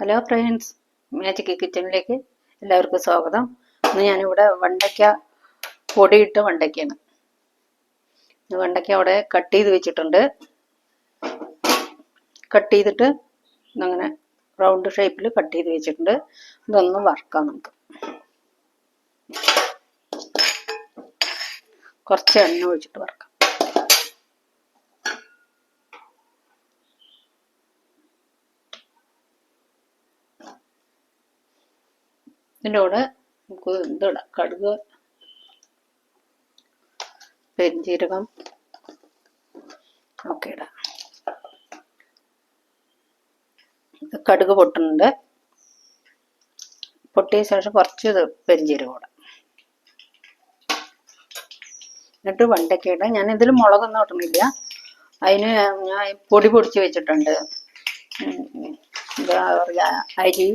Hello friends magic കിച്ചണിലേക്ക് എല്ലാവർക്കും സ്വാഗതം. ഇന്ന് ഞാനിവിടെ വണ്ടയ്ക്ക പൊടിയിട്ട് വണ്ടയ്ക്കാണ് വണ്ടയ്ക്ക അവിടെ കട്ട് ചെയ്ത് വെച്ചിട്ടുണ്ട്. കട്ട് ചെയ്തിട്ട് അങ്ങനെ റൗണ്ട് ഷേപ്പിൽ കട്ട് ചെയ്ത് വെച്ചിട്ടുണ്ട്. ഇതൊന്ന് വറക്കാം നമുക്ക്. കുറച്ച് എണ്ണ ഒഴിച്ചിട്ട് വറക്കാം. ഇതിന്റെ കൂടെ നമുക്ക് ഇതിടാം കടുക് പെരിഞ്ജീരകം ഒക്കെ ഇടാം. കടുക് പൊട്ടുന്നുണ്ട്. പൊട്ടിയ ശേഷം കുറച്ച് പെരിഞ്ജീരകം ഇടാം. എന്നിട്ട് വെണ്ടയ്ക്ക ഇടാം. ഞാൻ ഇതിൽ മുളകൊന്നും ഇടണില്ല അതിന് ഞാൻ പൊടി പൊടിച്ച് വെച്ചിട്ടുണ്ട്. എന്താ പറയുക അരി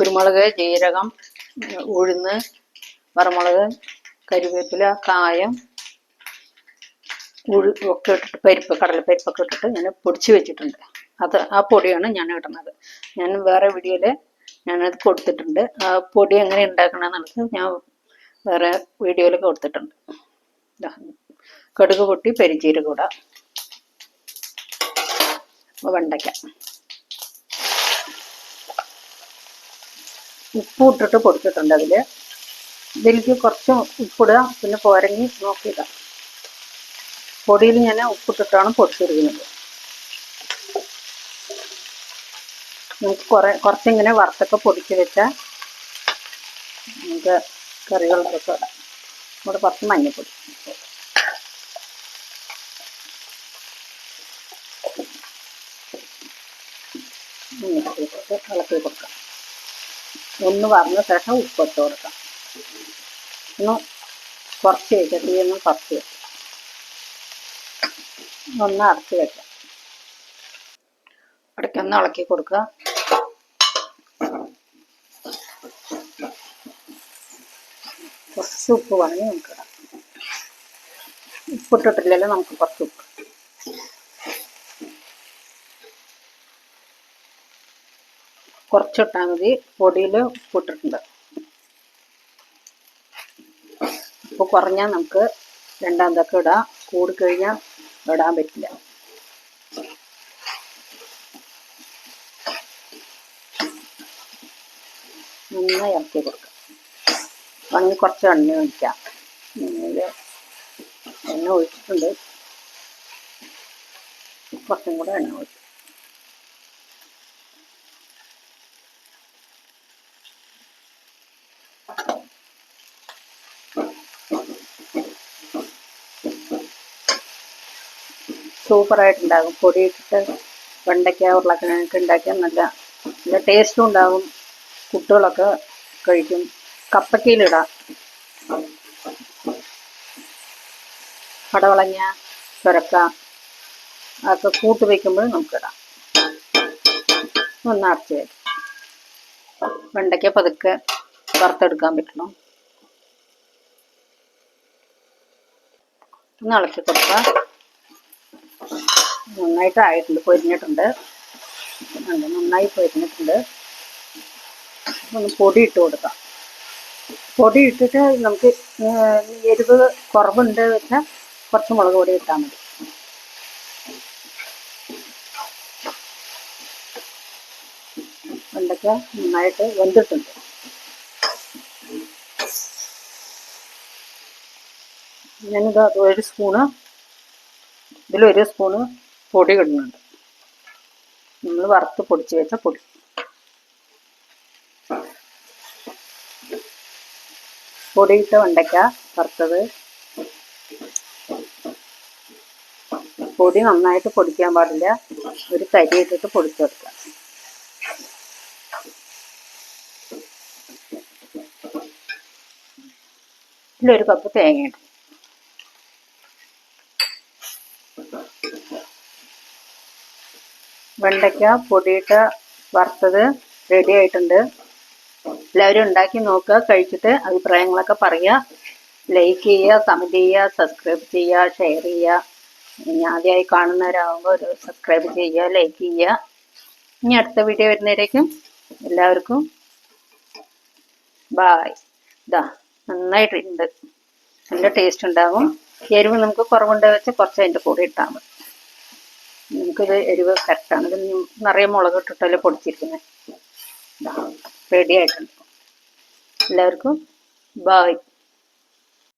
കുരുമുളക് ജീരകം ഉഴുന്ന് വറമുളക് കരിവേപ്പില കായം ഉഴു ഒക്കെ ഇട്ടിട്ട് പരിപ്പ് കടലപ്പരിപ്പൊക്കെ ഇട്ടിട്ട് ഞാൻ പൊടിച്ച് വെച്ചിട്ടുണ്ട്. അത് ആ പൊടിയാണ് ഞാൻ ഇടുന്നത്. ഞാൻ വേറെ വീഡിയോയിൽ ഞാനത് കൊടുത്തിട്ടുണ്ട്. ആ പൊടി എങ്ങനെ ഉണ്ടാക്കണമെന്നുള്ളത് ഞാൻ വേറെ വീഡിയോയിൽ കൊടുത്തിട്ടുണ്ട്. കടുക് പൊട്ടി പെരിഞ്ചീരകം ഇടാം. വെണ്ടയ്ക്ക. ഉപ്പ് ഇട്ടിട്ട് കൊടുത്തിട്ടുണ്ട് അതിൽ ഇതിലേക്ക് കുറച്ച് ഉപ്പിടുക പിന്നെ പോരങ്ങി നോക്കിയിടാം. പൊടിയിൽ ഞാൻ ഉപ്പിട്ടിട്ടാണ് പൊടിച്ചിരിക്കുന്നത്. നമുക്ക് കുറേ കുറച്ചിങ്ങനെ വറുത്തൊക്കെ പൊടിച്ച് വെച്ചാൽ നമുക്ക് കറികൾക്കൊക്കെ ഇടാം. ഇവിടെ കുറച്ച് മഞ്ഞൾപ്പൊടി ഇളക്കി ഒന്ന് വറന്ന ശേഷം ഉപ്പിട്ട് കൊടുക്കാം. ഒന്ന് കുറച്ച് വെക്കാം തീ ഒന്ന് കുറച്ച് വെക്കാം ഒന്ന് അടച്ച് വെക്കാം. ഇടയ്ക്കൊന്ന് ഇളക്കി കൊടുക്കുക. കുറച്ച് ഉപ്പ് വേണമെങ്കിൽ നമുക്ക് ഇടാം. ഉപ്പിട്ടിട്ടില്ലല്ലോ നമുക്ക് കുറച്ച് ഉപ്പ്. കുറച്ചിട്ടാൽ മതി. പൊടിയിൽ ഉപ്പിട്ടിട്ടുണ്ട്. ഉപ്പ് കുറഞ്ഞാൽ നമുക്ക് രണ്ടാം തക്ക ഇടാം കൂടിക്കഴിഞ്ഞാൽ ഇടാൻ പറ്റില്ല. നന്നായി ഇറക്കി കൊടുക്കാം. അങ്ങനെ കുറച്ച് എണ്ണ ഒഴിക്കാം. എണ്ണ ഒഴിച്ചിട്ടുണ്ട്. കുറച്ചും കൂടെ എണ്ണ ഒഴിച്ചു സൂപ്പറായിട്ടുണ്ടാകും. പൊടി ഇട്ടിട്ട് വെണ്ടയ്ക്ക ഉരുളക്കിഴങ്ങൊക്കെ ഉണ്ടാക്കിയാൽ നല്ല നല്ല ടേസ്റ്റും ഉണ്ടാകും കുട്ടികളൊക്കെ കഴിക്കും. കപ്പക്കയിലിടാം. പടവളങ്ങ ചുരക്ക അതൊക്കെ കൂട്ട് വയ്ക്കുമ്പോൾ നമുക്കിടാം. ഒന്ന് അടച്ച് വയ്ക്കും. വെണ്ടയ്ക്ക പതുക്കെ വറുത്തെടുക്കാൻ പറ്റണം? ഒന്ന് അളച്ച് കൊടുക്കാം. നന്നായിട്ട് ആയിട്ടുണ്ട് പൊരിഞ്ഞിട്ടുണ്ട് നന്നായി പൊരിഞ്ഞിട്ടുണ്ട്. ഒന്ന് പൊടി ഇട്ട് കൊടുക്കാം. പൊടി ഇട്ടിട്ട് നമുക്ക് എരിവ് കുറവുണ്ട് വെച്ചാൽ കുറച്ച് മുളക് പൊടി ഇട്ടാൽ മതി. വെണ്ടയ്ക്ക നന്നായിട്ട് വെന്തിട്ടുണ്ട്. ഞാനിത് ഒരു സ്പൂണ് ഇതിലൊരു സ്പൂണ് പൊടി ഇടുന്നുണ്ട്. നമ്മൾ വറുത്ത് പൊടിച്ച് വെച്ച പൊടി. പൊടിയിട്ട വെണ്ടയ്ക്ക വറുത്തത്. പൊടി നന്നായിട്ട് പൊടിക്കാൻ പാടില്ല. ഒരു കരി ഇട്ടിട്ട് പൊടിച്ചെടുക്കുക ഇതിലൊരു കപ്പ് തേങ്ങ ഇടും വെണ്ടയ്ക്ക പൊടിയിട്ട് വറുത്തത് റെഡി ആയിട്ടുണ്ട്. എല്ലാവരും ഉണ്ടാക്കി നോക്കുക കഴിച്ചിട്ട് അഭിപ്രായങ്ങളൊക്കെ പറയുക. ലൈക്ക് ചെയ്യുക കമന്റ് ചെയ്യുക സബ്സ്ക്രൈബ് ചെയ്യുക ഷെയർ ചെയ്യുക. ഇനി ആദ്യമായി കാണുന്നവരാകുമ്പോൾ ഒരു സബ്സ്ക്രൈബ് ചെയ്യുക ലൈക്ക് ചെയ്യുക. ഇനി അടുത്ത വീഡിയോ വരുന്നതിലേക്കും എല്ലാവർക്കും ബായ് ഇതാ നന്നായിട്ടുണ്ട്. നല്ല ടേസ്റ്റ് ഉണ്ടാകും എരിവ് നമുക്ക് കുറവുണ്ടെന്ന് വെച്ചാൽ കുറച്ച് അതിന്റെ കൂടെ ഇട്ടാൽ മതി. നമുക്കിത് എരിവ് കറക്റ്റാണ് ഇത് നിറയെ മുളക് ഇട്ടിട്ടല്ലേ പൊടിച്ചിരിക്കുന്നത് റെഡി ആയിട്ടുണ്ട്. എല്ലാവർക്കും ബായ്